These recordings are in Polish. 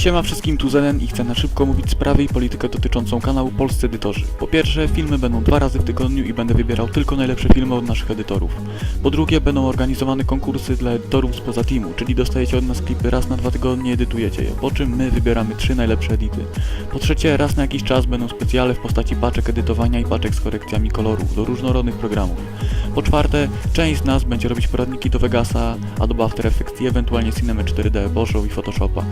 Siema wszystkim, tu Zenen i chcę na szybko mówić sprawy i politykę dotyczącą kanału Polscy Edytorzy. Po pierwsze, filmy będą dwa razy w tygodniu i będę wybierał tylko najlepsze filmy od naszych edytorów. Po drugie, będą organizowane konkursy dla edytorów spoza teamu, czyli dostajecie od nas klipy raz na dwa tygodnie, edytujecie je, po czym my wybieramy trzy najlepsze edity. Po trzecie, raz na jakiś czas będą specjale w postaci paczek edytowania i paczek z korekcjami kolorów do różnorodnych programów. Po czwarte, część z nas będzie robić poradniki do Vegasa, Adobe After Effects i ewentualnie Cinema 4D, Bożą i Photoshopa.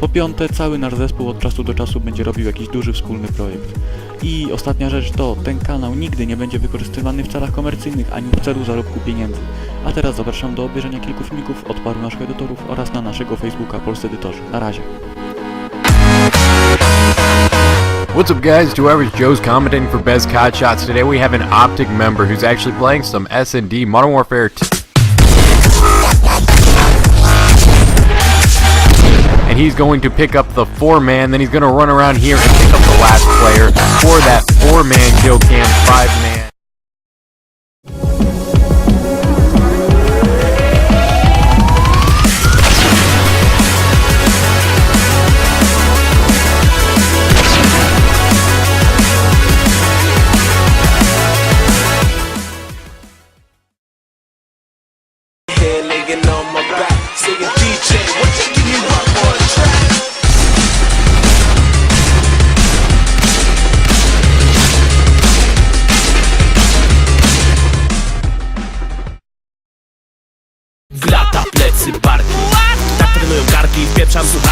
Po piąte, cały nasz zespół od czasu do czasu będzie robił jakiś duży wspólny projekt. I ostatnia rzecz to, ten kanał nigdy nie będzie wykorzystywany w celach komercyjnych ani w celu zarobku pieniędzy. A teraz zapraszam do obejrzenia kilku filmików od paru naszych edytorów oraz na naszego Facebooka Polscy Edytorzy. Na razie. What's up guys, Whoever's Joe's commenting for Best COD Shots. Today we have an Optic member who's actually playing some S&D Modern Warfare 2. And he's going to pick up the four man, then he's going to run around here and pick up the last player for that four man kill cam, five man. here laying on my back. Saying DJ, what you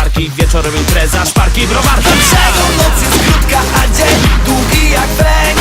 marki Wieczorem impreza, szparki, browarki Dlaczego noc jest krótka, a dzień długi jak węg?